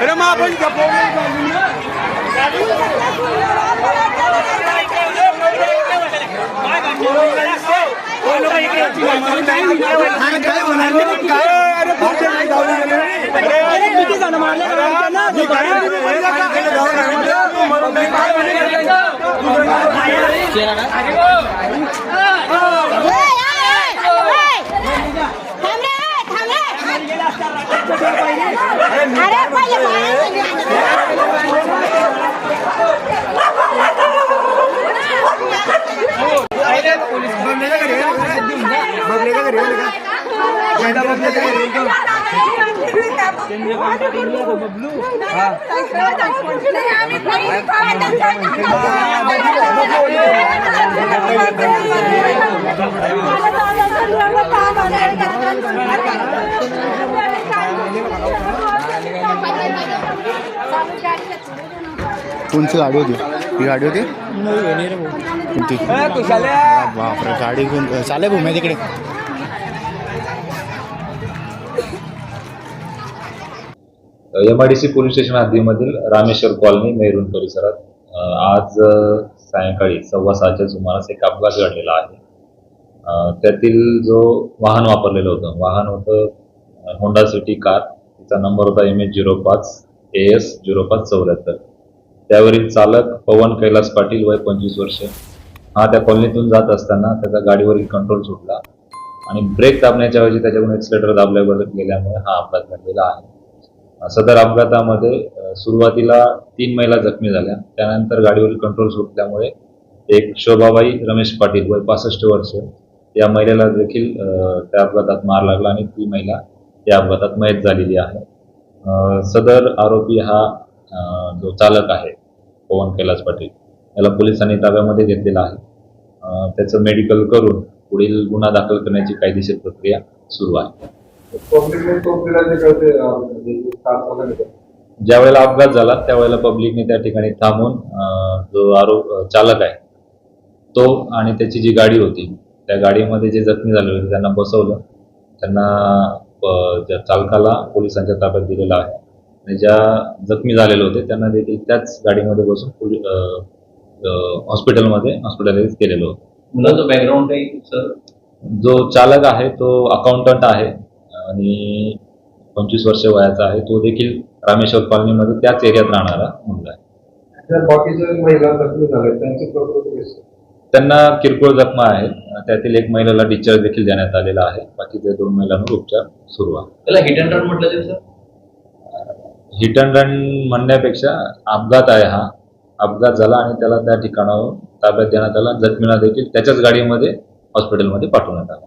রে মা ভাই अरे कोणची गाडी होती? ही गाडी होती? कोणती? बापरे गाडी कोण चालेल भूमी तिकडे. M I D C police station हद्दीमधील Rameshwar colony Mehrun परिसरात आज सायंकाळी सव्वा सहाच्या सुमारास एक अपघात घडलेला आहे. त्यातील जो वाहन वापरलेलं होतं वाहन होतं होंडा सिटी कार तिचा नंबर होता एम एच झिरो पाच ए एस झिरो पाच चौऱ्याहत्तर. त्यावरील चालक पवन कैलास पाटील वय पंचवीस वर्ष. हा त्या कॉलनीतून जात असताना त्याचा गाडीवरील कंट्रोल सुटला आणि ब्रेक दाबण्याच्या ऐवजी त्याच्याकडून एक्सिलेटर दाबल्या गेल्यामुळे हा अपघात घडलेला आहे. सदर अपघातामध्ये सुरुवातीला तीन महिला जखमी झाल्या. त्यानंतर गाडीवरील कंट्रोल सुटल्यामुळे एक शोभाबाई रमेश पाटील वय पासष्ट वर्ष या महिलेला देखील त्या अपघातात मार लागला आणि ती महिला या अपघातात मयत झालेली आहे. सदर आरोपी हा जो चालक आहे पवन कैलास पाटील याला पोलिसांनी ताब्यामध्ये घेतलेला आहे. त्याचं मेडिकल करून पुढील गुन्हा दाखल करण्याची कायदेशीर प्रक्रिया सुरू आहे. म्हणजे ज्या वेळेला अपघात झाला त्यावेळेला पब्लिकने त्या ठिकाणी थांबून जो आरोप चालक आहे तो आणि त्याची जी गाडी होती त्या गाडीमध्ये जे जखमी झाले होते त्यांना बसवलं. त्यांना त्या चालकाला पोलिसांच्या ताब्यात दिलेला आहे आणि ज्या जखमी झालेले होते त्यांना देखील त्याच गाडीमध्ये बसून पोली- अं, अं, हॉस्पिटलमध्ये हॉस्पिटलाइज केलेलं होतं. मुलाचं बॅकग्राऊंड काही सर जो चालक आहे तो अकाउंटंट आहे. आणि पंचवीस वर्ष वयाचा आहे तो देखील रामेश्वर कॉलनीमध्ये त्याच एरियात राहणारा मुलगा आहे? त्यांना किरकोळ जखमा आहेत. त्यातील एक महिलेला डिस्चार्ज देखील देण्यात आलेला आहे. बाकीच्या दोन महिलांवर उपचार सुरू आहे. त्याला हिट अँड रन म्हटलं जाईल सर? हिट अँड रन म्हणण्यापेक्षा अपघात आहे हा. अपघात झाला आणि त्याला त्या ठिकाणावर ताब्यात देण्यात आला. जखमीला देखील त्याच्याच गाडीमध्ये हॉस्पिटलमध्ये पाठवण्यात आला.